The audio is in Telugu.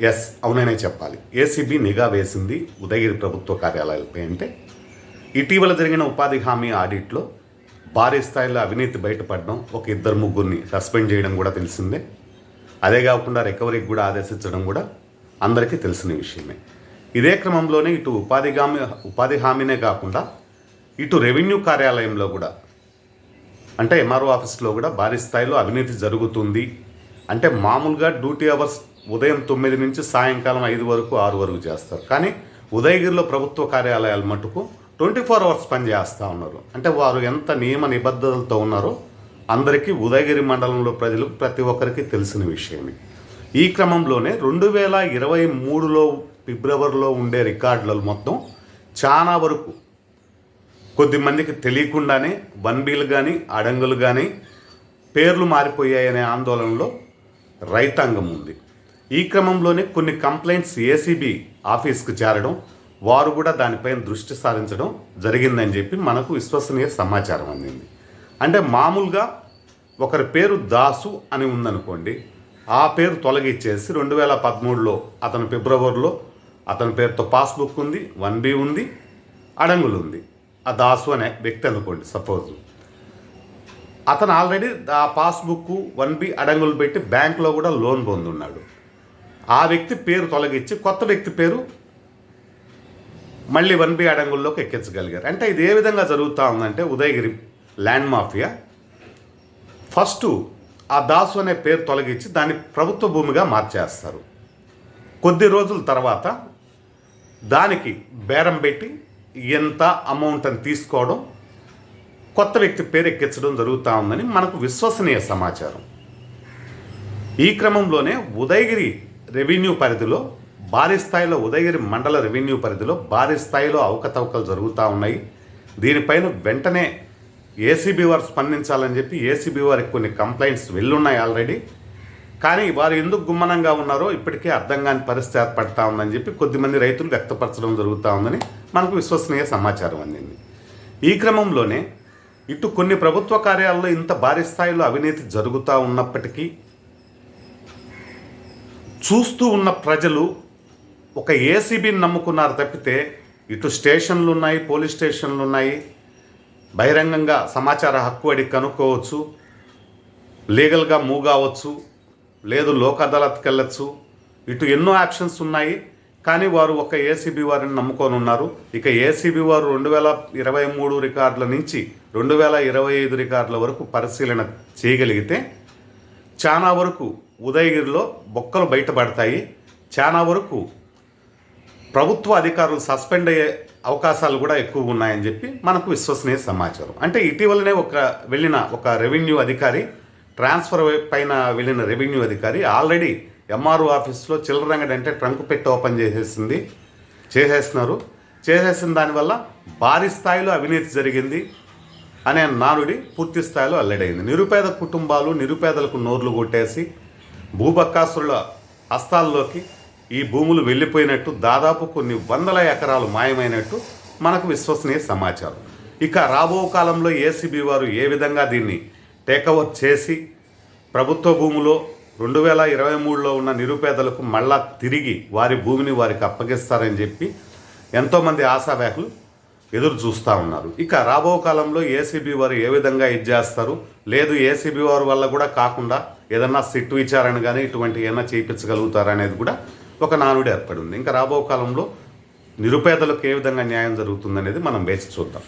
ఎస్ అవుననే చెప్పాలి. ఏసీబీ నిఘా వేసింది ఉదయగిరి ప్రభుత్వ కార్యాలయాలపై అంటే. ఇటీవల జరిగిన ఉపాధి హామీ ఆడిట్లో భారీ స్థాయిలో అవినీతి బయటపడడం ఒక ఇద్దరు ముగ్గురిని సస్పెండ్ చేయడం కూడా తెలిసిందే. అదే కాకుండా రికవరీకి కూడా ఆదేశించడం కూడా అందరికీ తెలిసిన విషయమే. ఇదే క్రమంలోనే ఇటు ఉపాధి హామీ ఉపాధి హామీనే కాకుండా ఇటు రెవెన్యూ కార్యాలయంలో కూడా అంటే ఎంఆర్ఓ ఆఫీస్లో కూడా భారీ స్థాయిలో అవినీతి జరుగుతుంది. అంటే మామూలుగా డ్యూటీ అవర్స్ ఉదయం తొమ్మిది నుంచి సాయంకాలం ఐదు వరకు ఆరు వరకు చేస్తారు. కానీ ఉదయగిరిలో ప్రభుత్వ కార్యాలయాలు మటుకు ట్వంటీ ఫోర్ అవర్స్ పనిచేస్తూ ఉన్నారు. అంటే వారు ఎంత నియమ నిబద్ధతలతో ఉన్నారో అందరికీ ఉదయగిరి మండలంలో ప్రజలు ప్రతి ఒక్కరికి తెలిసిన విషయమే. ఈ క్రమంలోనే రెండు వేల ఇరవై మూడులో ఫిబ్రవరిలో ఉండే రికార్డులలో మొత్తం చాలా వరకు కొద్ది మందికి తెలియకుండానే వన్బీలు కానీ అడంగులు కానీ పేర్లు మారిపోయాయనే ఆందోళనలో రైతాంగం ఉంది. ఈ క్రమంలోనే కొన్ని కంప్లైంట్స్ ఏసీబీ ఆఫీస్కు చేరడం వారు కూడా దానిపైన దృష్టి సారించడం జరిగిందని చెప్పి మనకు విశ్వసనీయ సమాచారం అందింది. అంటే మామూలుగా ఒకరి పేరు దాసు అని ఉందనుకోండి ఆ పేరు తొలగిచ్చేసి రెండు వేల పదమూడులో అతను ఫిబ్రవరిలో అతని పేరుతో పాస్బుక్ ఉంది వన్ బి ఉంది అడంగులు ఉంది. ఆ దాసు అనే వ్యక్తి అనుకోండి సపోజ్. అతను ఆల్రెడీ ఆ పాస్బుక్ వన్ బి అడంగులు పెట్టి బ్యాంకులో కూడా లోన్ పొందున్నాడు. ఆ వ్యక్తి పేరు తొలగించి కొత్త వ్యక్తి పేరు మళ్ళీ వన్ బి అడంగుల్లోకి ఎక్కించగలిగారు. అంటే ఇది ఏ విధంగా జరుగుతూ ఉందంటే ఉదయగిరి ల్యాండ్ మాఫియా. ఫస్ట్ ఆ దాసు అనే పేరు తొలగించి దాన్ని ప్రభుత్వ భూమిగా మార్చేస్తారు. కొద్ది రోజుల తర్వాత దానికి బేరం పెట్టి ఎంత అమౌంట్ అని తీసుకోవడం కొత్త వ్యక్తి పేరు ఎక్కించడం జరుగుతూ ఉందని మనకు విశ్వసనీయ సమాచారం. ఈ క్రమంలోనే ఉదయగిరి రెవెన్యూ పరిధిలో భారీ స్థాయిలో ఉదయగిరి మండల రెవెన్యూ పరిధిలో భారీ స్థాయిలో అవకతవకలు జరుగుతూ ఉన్నాయి. దీనిపైన వెంటనే ఏసీబీ వారు స్పందించాలని చెప్పి ఏసీబీ వారికి కొన్ని కంప్లైంట్స్ వెళ్ళున్నాయి ఆల్రెడీ. కానీ వారు ఎందుకు గుమ్మనంగా ఉన్నారో ఇప్పటికే అర్థం కాని పరిస్థితి ఏర్పడతా ఉందని చెప్పి కొద్దిమంది రైతులు వ్యక్తపరచడం జరుగుతూ ఉందని మనకు విశ్వసనీయ సమాచారం అందింది. ఈ క్రమంలోనే ఇటు కొన్ని ప్రభుత్వ కార్యాలలో ఇంత భారీ స్థాయిలో అవినీతి జరుగుతూ ఉన్నప్పటికీ చూస్తూ ఉన్న ప్రజలు ఒక ఏసీబీని నమ్ముకున్నారు తప్పితే ఇటు స్టేషన్లు ఉన్నాయి పోలీస్ స్టేషన్లు ఉన్నాయి. బహిరంగంగా సమాచార హక్కు అడిగి కనుక్కోవచ్చు. లీగల్గా మూవ్ కావచ్చు. లేదు లోక్ అదాలత్కి వెళ్ళచ్చు. ఇటు ఎన్నో ఆప్షన్స్ ఉన్నాయి. కానీ వారు ఒక ఏసీబీ వారిని నమ్ముకొని ఉన్నారు. ఇక ఏసీబీ వారు రెండు వేల ఇరవై మూడు రికార్డుల నుంచి రెండు వేల ఇరవై ఐదు రికార్డుల వరకు పరిశీలన చేయగలిగితే చాలా వరకు ఉదయగిరిలో బొక్కలు బయటపడతాయి. చాలా వరకు ప్రభుత్వ అధికారులు సస్పెండ్ అయ్యే అవకాశాలు కూడా ఎక్కువ ఉన్నాయని చెప్పి మనకు విశ్వసనీయ సమాచారం. అంటే ఇటీవలనే ఒక వెళ్ళిన ఒక రెవెన్యూ అధికారి ట్రాన్స్ఫర్ పైన వెళ్ళిన రెవెన్యూ అధికారి ఆల్రెడీ ఎంఆర్ఓ ఆఫీస్లో చిల్లరంగడి అంటే ట్రంక్ పెట్టి ఓపెన్ చేసేసింది చేసేస్తున్నారు. చేసేసిన దానివల్ల భారీ స్థాయిలో అవినీతి జరిగింది అనే నానుడి పూర్తి స్థాయిలో అల్లడైంది. నిరుపేద కుటుంబాలు నిరుపేదలకు నోర్లు కొట్టేసి భూబక్కాసురుల హస్తాల్లోకి ఈ భూములు వెళ్ళిపోయినట్టు దాదాపు కొన్ని వందల ఎకరాలు మాయమైనట్టు మనకు విశ్వసనీయ సమాచారం. ఇక రాబో కాలంలో ఏసీబీ వారు ఏ విధంగా దీన్ని టేకవర్ చేసి ప్రభుత్వ భూములో రెండు వేల ఇరవై మూడులో ఉన్న నిరుపేదలకు మళ్ళా తిరిగి వారి భూమిని వారికి అప్పగిస్తారని చెప్పి ఎంతోమంది ఆశావ్యాకులు ఎదురు చూస్తూ ఉన్నారు. ఇక రాబో కాలంలో ఏసీబీ వారు ఏ విధంగా ఇది చేస్తారు? లేదు ఏసీబీ వారి వల్ల కూడా కాకుండా ఏదన్నా సిట్టు విచారణ కానీ ఇటువంటి ఏమైనా చేయించగలుగుతారా అనేది కూడా ఒక నానుడు ఏర్పడి ఉంది. ఇంకా రాబో కాలంలో నిరుపేదలకు ఏ విధంగా న్యాయం జరుగుతుందనేది మనం వేచి చూద్దాం.